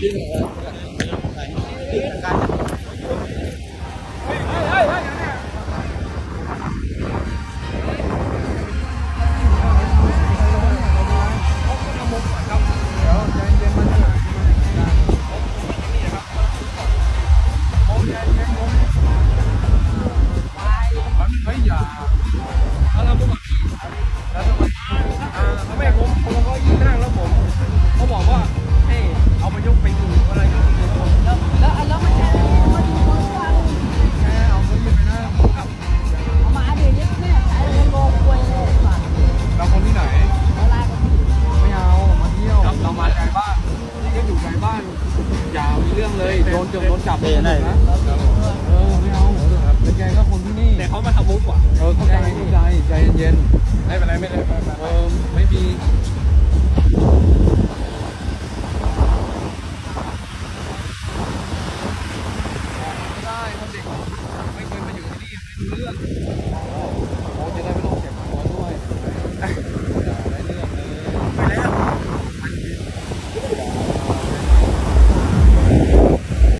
เโดนจงโดนจับเลยนะเออไม่เอาเป็นแกก็คนที่นี่แต่เขามาทำมุกว่ะเออเข้าใจเข้าใจใจเย็นไม่เป็นไรไม่เป็นไรเออไม่มีไม่ได้ถ้าเด็กไม่เคยมาอยู่ที่นี่ไม่รู้เรื่อง